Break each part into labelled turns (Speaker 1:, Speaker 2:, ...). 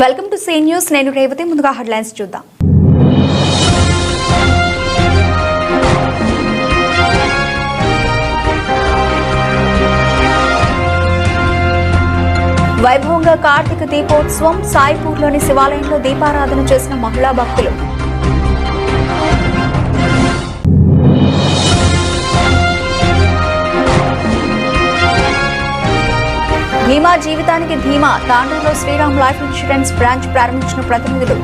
Speaker 1: Welcome to see news నేను రేవతి. ముందుగా headlines చూద్దాం. వైభవంగా కార్తీక దీపోత్సవం సాయిపూర్లోని శివాలయంలో దీపారాధన చేసిన మహిళా భక్తులు. భీమా జీవితానికి ధీమా. తాండూరులో శ్రీరామ్ లైఫ్ ఇన్సూరెన్స్ బ్రాంచ్ ప్రారంభించిన ప్రతినిధులు.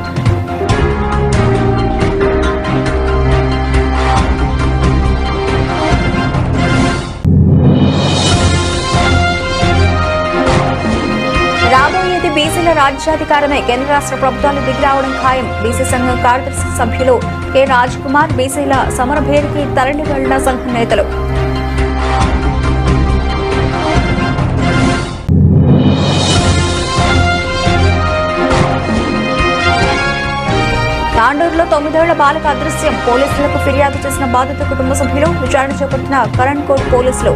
Speaker 1: రాబోయేది బీసీల రాజ్యాధికారమే. కేంద్ర రాష్ట్ర ప్రభుత్వాలు దిగిరావడం ఖాయం. బీసీ సంఘం కార్యదర్శి సభ్యులు కె. రాజ్ కుమార్ బీసీల సమర భేరికి తరలి వెళ్ళిన సంఘం నేతలు. తాండూరులో తొమ్మిదేళ్ళ బాలిక అదృశ్యం. పోలీసులకు ఫిర్యాదు చేసిన బాధిత కుటుంబ సభ్యులు విచారణ చేపట్టిన కరణ్ కోట్ పోలీసులు.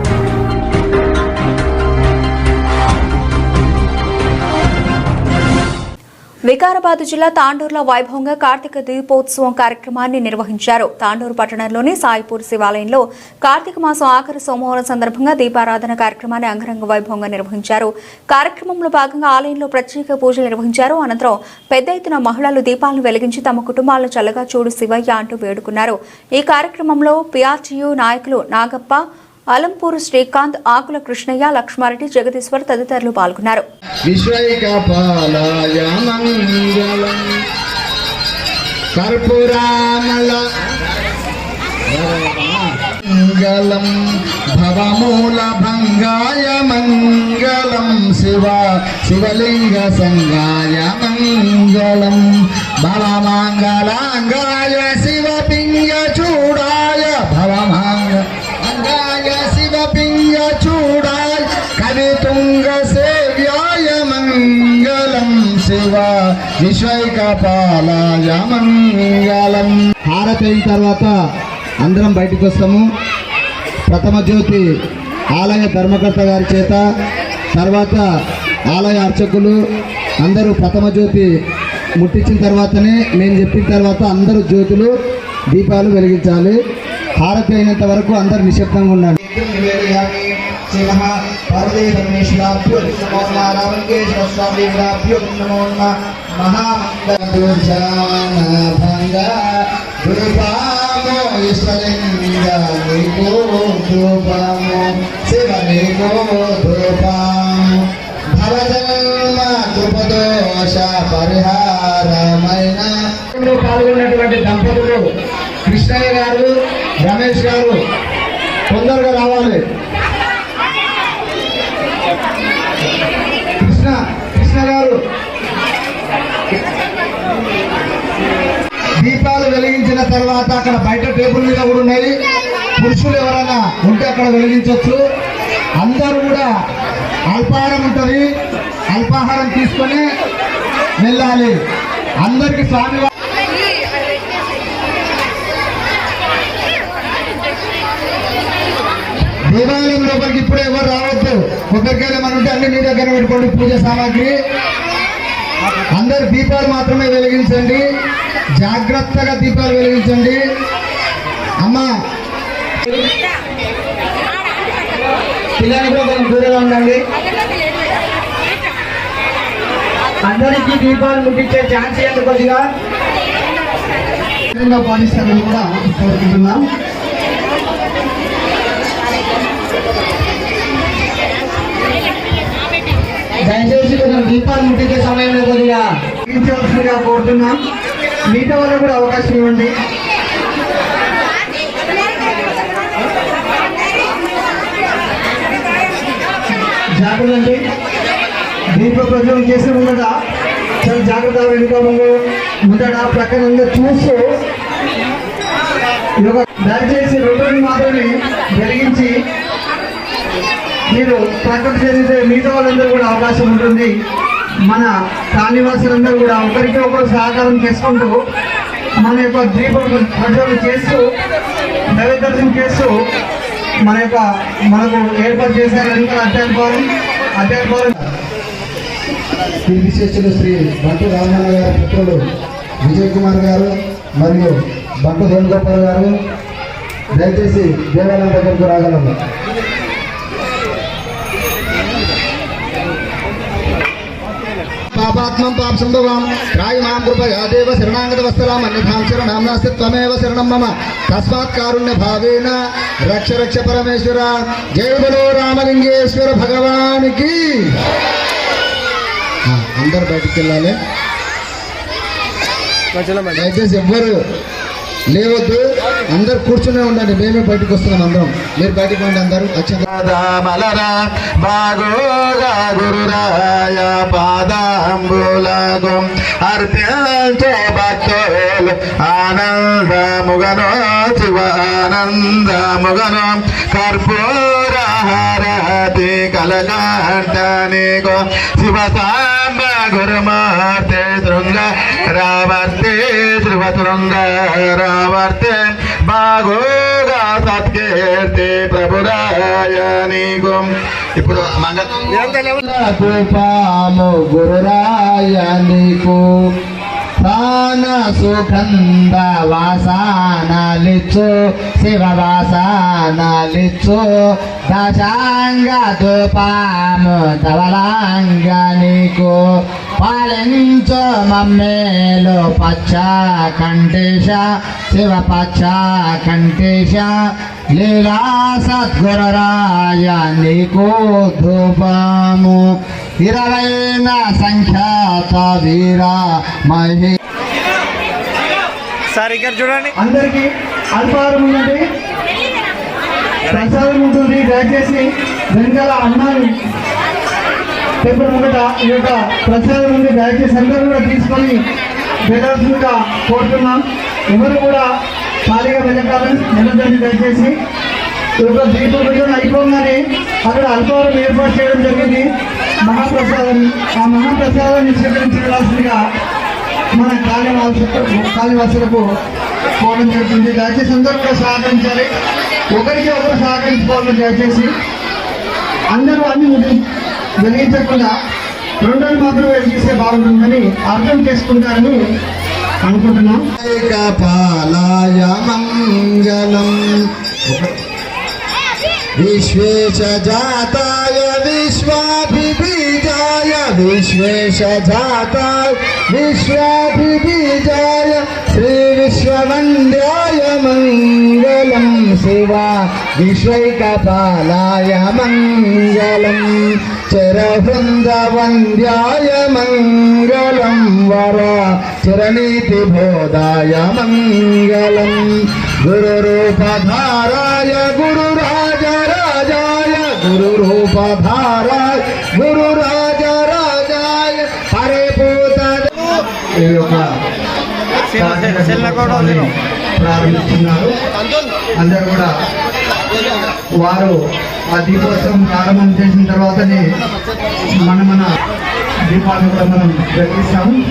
Speaker 1: వికారాబాద్ జిల్లా తాండూరులో వైభవంగా కార్తీక దీపోత్సవం కార్యక్రమాన్ని నిర్వహించారు. తాండూరు పట్టణంలోని సాయిపూర్ శివాలయంలో కార్తీక మాసం ఆఖరి సోమవారం సందర్భంగా దీపారాధన కార్యక్రమాన్ని అంగరంగ వైభవంగా నిర్వహించారు. కార్యక్రమంలో భాగంగా ఆలయంలో ప్రత్యేక పూజలు నిర్వహించారు. అనంతరం పెద్ద ఎత్తున మహిళలు దీపాలను వెలిగించి తమ కుటుంబాలను చల్లగా చూడు శివయ్య అంటూ వేడుకున్నారు. ఈ కార్యక్రమంలో పిఆర్టీయూ నాయకులు నాగప్ప అలంపూరు శ్రీకాంత్ ఆకుల కృష్ణయ్య లక్ష్మారెడ్డి జగదీశ్వర్ తదితరులు పాల్గొన్నారు.
Speaker 2: మంగళం కర్పూరామల మంగళం భవమూల భంగాయ మంగళం శివ శివలింగ సంగాయ మంగళం బలమంగళాంగాయ విశ్వైకపాలాయ హారతి అయిన తర్వాత అందరం బయటకు వస్తాము. ప్రథమ జ్యోతి ఆలయ ధర్మకర్త గారి చేత తర్వాత ఆలయ అర్చకులు అందరూ ప్రథమ జ్యోతి ముట్టించిన తర్వాతనే నేను చెప్పిన తర్వాత అందరూ జ్యోతులు దీపాలు వెలిగించాలి. హారతి అయినంత వరకు అందరు నిశ్శబ్దంగా ఉండండి పార్వతీపరమేశ్వరాభ్యో నమో నమ స్వామి నమో. నమ మహామంగళభంగ గురుపామో ఈశ్వరంగ నీకో ధూపము శివ నీకో ధూపము భవజన్మ కృపదోష పరిహారమైన పాల్గొన్నటువంటి దంపతులు కృష్ణయ్య గారు రమేష్ గారు తొందరగా రావాలి కృష్ణ కృష్ణ గారు. దీపాలు వెలిగించిన తర్వాత అక్కడ బయట టేబుల్ మీద కూడా ఉన్నాయి. పురుషులు ఎవరైనా ఉంటే అక్కడ వెలిగించవచ్చు అందరూ కూడా అల్పాహారం ఉంటుంది. అల్పాహారం తీసుకొని వెళ్ళాలి. అందరికి స్వామి దేవాలయం లోపలికి ఇప్పుడు ఎవరు రావద్దు. కొబ్బరికాయలు మన ఉంటే అన్ని మీ దగ్గర పెట్టుకోండి పూజ సామాగ్రి. అందరు దీపాలు మాత్రమే వెలిగించండి. జాగ్రత్తగా దీపాలు వెలిగించండి. అమ్మా. పిల్లలు కూడా కొంచెం దూరంగా ఉండండి. అందరికీ దీపాలు ముట్టించే ఛాన్స్ ఇవ్వండి కొద్దిగా. విధంగా పాటిస్తారని కూడా కోరుకుంటున్నాం. దయచేసి కొంచెం దీపాలు ముట్టించే సమయంలో కొద్దిగా కోరుతున్నాం. మిగతా వాళ్ళకు కూడా అవకాశం ఇవ్వండి. జాగ్రత్త అండి. దీంట్లో ప్రజలు చేసే ఉన్నదా చాలా జాగ్రత్త వెనుక ముందు ప్రక్కన చూస్తూ దయచేసి రెండుని మాత్రమే వెలిగించి మీరు ప్రకటన చేస్తే మిగతా వాళ్ళందరూ కూడా అవకాశం ఉంటుంది. మన కాలనివాసులందరూ కూడా ఒకరికి ఒకరు సహకారం చేసుకుంటూ మన యొక్క దీప ప్రజలు చేస్తూ దైవదర్శనం చేస్తూ మన యొక్క మనకు ఏర్పాటు చేసిన వెనుక అధ్యాయ భవనం అధ్యాయ శ్రీ బంటు రామన్న గారి పుత్రుడు విజయ్ కుమార్ గారు మరియు బంటు వేణుగోపాల్ గారు దయచేసి దేవాలయం దగ్గరకు రాగలరు. పాపాత్మం పాప సంభవం రాయి మాం కృపయా దేవ శరణాంగత వస్తలాం అన్యథాం శరణాం నాస్తి త్వమేవ శరణం మమ తస్మాత్ కారుణ్య భావేన రక్ష రక్ష పరమేశ్వర జయ బలో రామలింగేశ్వర భగవానికి అందరు బయటికి వెళ్ళాలి దయచేసి ఎవ్వరు లేవద్దు అందరు కూర్చునే ఉండండి మేమే బయటకు వస్తున్నాం అందరం. మీరు బయటకు ఉండి అందరూ మలరా బాగోగా గురురాయ పాదాంబులగు. అర్పించే భక్తులు ఆనందముగనో శివ ఆనందముగనో కర్పూరహారతి కలగాంటనిగో శివ సాంబ గురుమాతే శృంగ రావర్తే ధ్రువశృంగ రావర్తే. బాగోగా సత్కీర్తి ప్రభురాయ నీకు ఇప్పుడు మంగళ పాము గురురాయ నీకు ప్రాణ సుగంధ వాసానాలిచ్చు శివ వాసానాలిచ్చు. దశాంగ ధూపాము ధవలాంగ నీకు. పాలించు మమ్మేలు పచ్చ కంఠేశ శివ పచ్చ కంఠేశ. లీలా సద్గురరాయ నీకు ధూపము. ఇరవైన సంఖ్యాత వీర మహి.
Speaker 3: సార్ ఇక్కడ చూడండి.
Speaker 4: అందరికీ అల్పాహారం ఉన్నది ప్రసాదం ఉంటుంది దయచేసి వెనకాల అన్నాన్ని పేపర్ ముంగట ఈ యొక్క ప్రసాదం ఉంది దయచేసి అందరూ కూడా తీసుకొని వెళ్ళాల్సిందిగా కోరుతున్నాం. ఎవరు కూడా ఖాళీగా వెళ్ళకాలని వెళ్ళదండి దయచేసి. ఈ యొక్క దీపం విజయం అయిపోగానే అక్కడ అల్పవరం ఏర్పాటు చేయడం జరిగింది. మహాప్రసాదం ఆ మహాప్రసాదాన్ని స్వీకరించి మన కాళీవాసులకు కాళీవాసులకు పోవడం జరుగుతుంది. దయచేసి అందరూ కూడా సహకరించాలి. ఒకరికి ఒకరు సహకరించుకోవాలని దయచేసి అందరూ అన్ని ముగి- రెండోది మాత్రం చేస్తే బాగుంటుందని అర్థం చేసుకుంటారని అనుకుంటున్నాం.
Speaker 2: పాలాయ మంగళం విశ్వేశ జాతాయ విశ్వాభిబీజాయ విశ్వేశ జాతాయ విశ్వాభిబీజాయ శ్రీ విశ్వవంద్యాయ మంగళం శివా. విశ్వైకపాలాయ మంగళం చిరవృందవంద్యాయ మంగళం వర చిరనీతి బోధాయ మంగళం గురురూపధారాయ గురురాజరాజాయ గురురూపధారాయ గురురాజరాజాయ పరిపూత ఈ యొక్క
Speaker 3: సెల్లకోవడం
Speaker 2: ప్రారంభిస్తున్నారు. అందరూ కూడా వారు ఆ దీపోత్సవం ప్రారంభం చేసిన తర్వాతనే మన మన దీపాలను కూడా మనం వెలిగిస్తాము.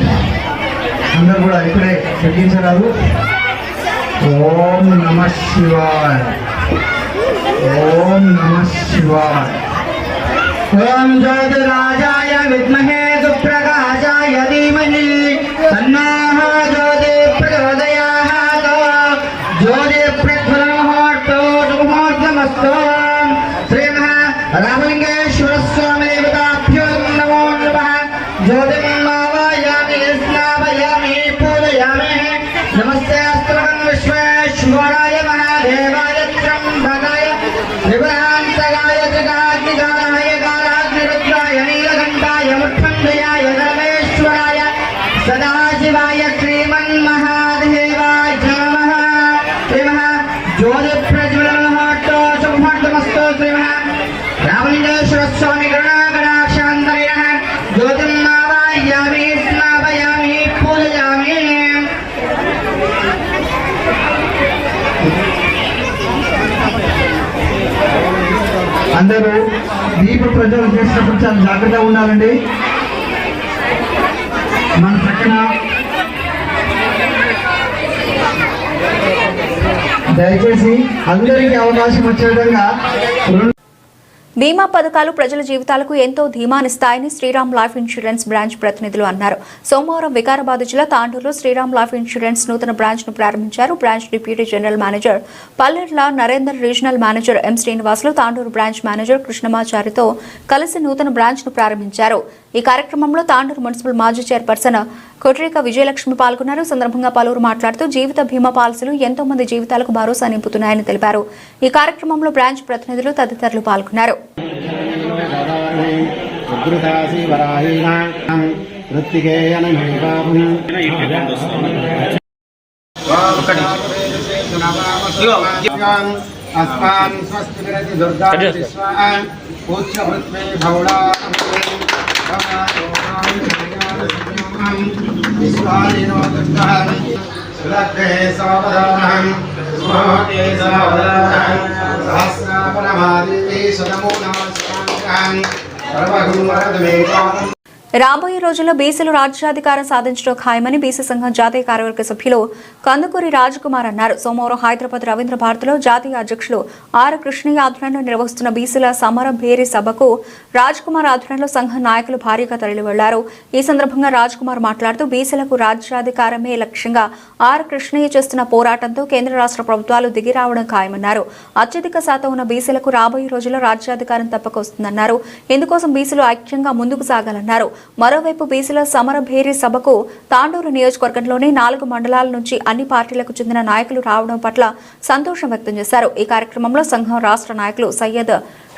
Speaker 2: అందరూ కూడా ఇప్పుడే వెలిగించరాదు. ఓం నమ శివాయ. ఓం నమ శివాయ. ఓం జ్యోతిరాజాయ విద్మహే సుప్రకాశాయ ధీమహి. తన్నోః జ్యోతి ప్రచోదయాత్ జ్యోతి ప్ర శ్రీమః అందరూ దీప ప్రజలు చేసినప్పుడు చాలా జాగ్రత్తగా ఉండాలండి. మన పక్కన దయచేసి అందరికీ అవకాశం వచ్చే విధంగా
Speaker 1: బీమా పథకాలు ప్రజల జీవితాలకు ఎంతో ధీమానిస్తాయని శ్రీరామ్ లైఫ్ ఇన్సూరెన్స్ బ్రాంచ్ ప్రతినిధులు అన్నారు. సోమవారం వికారాబాద్ జిల్లా తాండూరులో శ్రీరామ్ లైఫ్ ఇన్సూరెన్స్ నూతన బ్రాంచ్ను ప్రారంభించారు. Branch deputy general manager Pallerla Narender regional manager M Srinivasulu Tandur branch manager కృష్ణమాచారితో కలిసి నూతన బ్రాంచ్ను ప్రారంభించారు. ఈ కార్యక్రమంలో తాండూరు మున్సిపల్ మాజీ చైర్పర్సన్ కొట్రేక విజయలక్ష్మి పాల్గొన్నారు. సందర్భంగా పలువురు మాట్లాడుతూ జీవిత బీమా పాలసీలు ఎంతో మంది జీవితాలకు భరోసా నింపుతున్నాయని తెలిపారు. ఈ కార్యక్రమంలో బ్రాంచ్ ప్రతినిధులు తదితరులు పాల్గొన్నారు.
Speaker 3: అస్మాన్ స్వస్తి విరతి దుర్గా పూజ్య పృథ్వీ భౌళా విశ్వానినో దుర్గాన్ సులగ్నే సావధానం స్మోతే సావధానం సహస్రాపరమాదిత్యై సదమో నమస్కారం సర్వగుం వరదమేకాం
Speaker 1: రాబోయే రోజుల్లో బీసీలు రాజ్యాధికారం సాధించడం ఖాయమని బీసీ సంఘం జాతీయ కార్యవర్గ సభ్యులు కందుకూరి రాజకుమార్ అన్నారు. సోమవారం హైదరాబాద్ రవీంద్ర భారతిలో జాతీయ అధ్యక్షులు ఆర్ కృష్ణయ్య ఆధ్వర్యంలో నిర్వహిస్తున్న బీసీల సమర భేరీ సభకు రాజ్కుమార్ ఆధ్వర్యంలో సంఘం నాయకులు భారీగా తరలి వెళ్ళారు ఈ సందర్భంగా రాజ్కుమార్ మాట్లాడుతూ బీసీలకు రాజ్యాధికారమే లక్ష్యంగా ఆర్ కృష్ణయ్య చేస్తున్న పోరాటంతో కేంద్ర రాష్ట్ర ప్రభుత్వాలు దిగి రావడం ఖాయమన్నారు. అత్యధిక శాతం ఉన్న బీసీలకు రాబోయే రోజుల్లో రాజ్యాధికారం తప్పక వస్తుందన్నారు. ఇందుకోసం బీసీలు ఐక్యంగా ముందుకు సాగాలన్నారు. మరోవైపు బీసీల సమరభేరి సభకు తాండూరు నియోజకవర్గంలోని నాలుగు మండలాల నుంచి అన్ని పార్టీలకు చెందిన నాయకులు రావడం పట్ల సంతోషం వ్యక్తం చేశారు. ఈ కార్యక్రమంలో సంఘం రాష్ట్ర నాయకులు సయ్యద్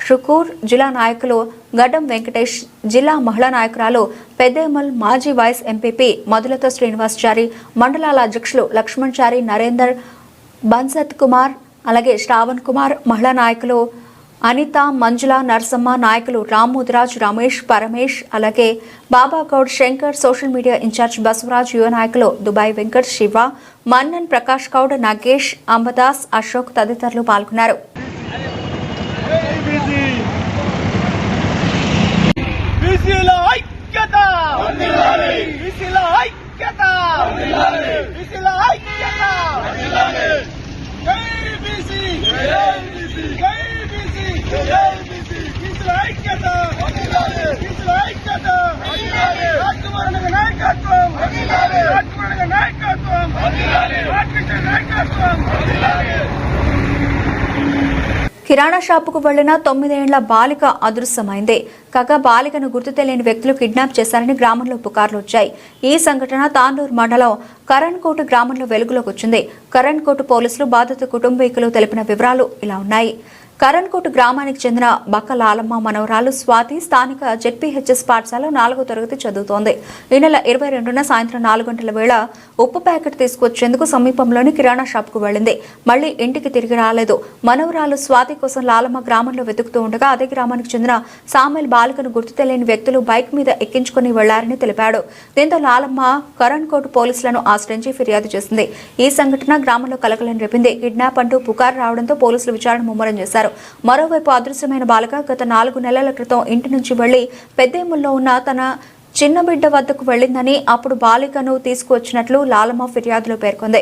Speaker 1: షుకూర్ జిల్లా నాయకులు గడ్డం వెంకటేష్ జిల్లా మహిళా నాయకురాలు పెద్దేమల్ మాజీ వైస్ ఎంపీపీ మధులత శ్రీనివాసచారి మండలాల అధ్యక్షులు లక్ష్మణ్ చారి నరేందర్ బన్సత్ కుమార్ అలాగే శ్రావణ్ కుమార్ మహిళా నాయకులు అనిత మంజుల నరసమ్మ నాయకులు రామ్మోదిరాజ్ రమేష్ పరమేష్ అలాగే Baba Goud Shankar social media incharge Basavaraj యువ నాయకులు దుబాయ్ వెంకట్ శివ మన్నన్ ప్రకాష్ గౌడ్ నాగేష్ అంబదాస్ అశోక్ తదితరులు పాల్గొన్నారు.
Speaker 5: ఐక్యత బీసీల ఐక్యత బీసీల ఐక్యత జై బీసీ జై బీసీ జై బీసీ జై బీసీ బీసీల ఐక్యత బీసీల ఐక్యత రాజకుమారుల నాయకత్వం నాయకత్వం
Speaker 1: కిరాణా షాపుకు వెళ్ళిన తొమ్మిదేళ్ళ బాలిక అదృశ్యమైంది. కాగా బాలికను గుర్తు తెలియని వ్యక్తులు కిడ్నాప్ చేశారని గ్రామంలో పుకార్లు వచ్చాయి. ఈ సంఘటన తాండూరు మండలం కరణ్కోట గ్రామంలో వెలుగులోకి వచ్చింది. కరణ్కోట పోలీసులు బాధిత కుటుంబీకులు తెలిపిన వివరాలు ఇలా ఉన్నాయి. కరణ్కోట గ్రామానికి చెందిన బక్క లాలమ్మ మనవరాలు స్వాతి స్థానిక జెడ్పీహెచ్ఎస్ పాఠశాల నాలుగో తరగతి చదువుతోంది. ఈ నెల ఇరవై రెండున సాయంత్రం నాలుగు గంటల వేళ ఉప్పు ప్యాకెట్ తీసుకొచ్చేందుకు సమీపంలోని కిరాణా షాప్కు వెళ్ళింది. మళ్ళీ ఇంటికి తిరిగి రాలేదు. మనవరాలు స్వాతి కోసం లాలమ్మ గ్రామంలో వెతుకుతూ ఉండగా అదే గ్రామానికి చెందిన సామెల్ బాలికను గుర్తు తెలియని వ్యక్తులు బైక్ మీద ఎక్కించుకుని వెళ్ళారని తెలిపాడు. దీంతో లాలమ్మ కరణ్కోట్ పోలీసులను ఆశ్రయించి ఫిర్యాదు చేసింది. ఈ సంఘటన గ్రామంలో కలకలం రేపింది. కిడ్నాప్ అంటూ పుకారు రావడంతో పోలీసులు విచారణ ముమ్మరం చేశారు. మరోవైపు అదృశ్యమైన బాలిక గత నాలుగు నెలల క్రితం ఇంటి నుంచి వెళ్ళి పెద్దేముల్లో ఉన్న తన చిన్న బిడ్డ వద్దకు వెళ్ళిందని అప్పుడు బాలికను తీసుకువచ్చినట్లు లాలమ్మ ఫిర్యాదులో పేర్కొంది.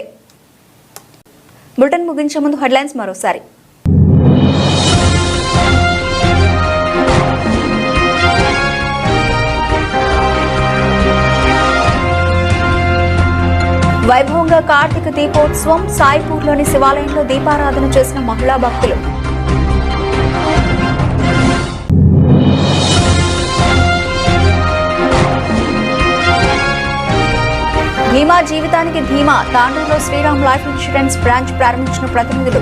Speaker 1: బ్రిటన్ ముగించే ముందు హెడ్లైన్స్ మరోసారి. వైభవంగా కార్తీక దీపోత్సవం సాయిపూర్లోని శివాలయంలో దీపారాధన చేసిన మహిళా భక్తులు. భీమా జీవితానికి ధీమా తాండూరులో శ్రీరామ్ లైఫ్ ఇన్సూరెన్స్ బ్రాంచ్ ప్రారంభించిన ప్రతినిధులు.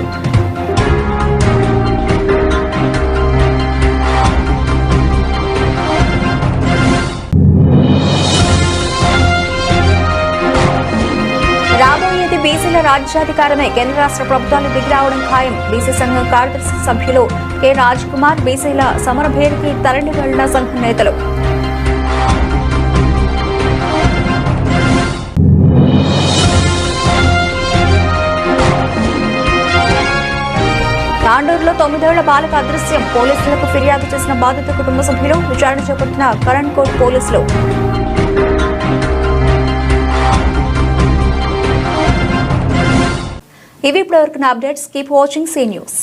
Speaker 1: రాబోయేది బీసీల రాజ్యాధికారమే. కేంద్ర రాష్ట్ర ప్రభుత్వాలు దిగిరావడం ఖాయం. బీసీ సంఘం కార్యదర్శి సభ్యులు కె. రాజ్ కుమార్ బీసీల సమరభేరికి తరలి వెళ్ళిన సంఘం నేతలు. తాండూరులో తొమ్మిదేళ్ళ బాలిక అదృశ్యం. పోలీసులకు ఫిర్యాదు చేసిన బాధిత కుటుంబ సభ్యులు విచారణ చేపట్టిన కరణ్ కోట్ పోలీసులు. ఇవి ఇప్పటివరకు updates. Keep watching C news.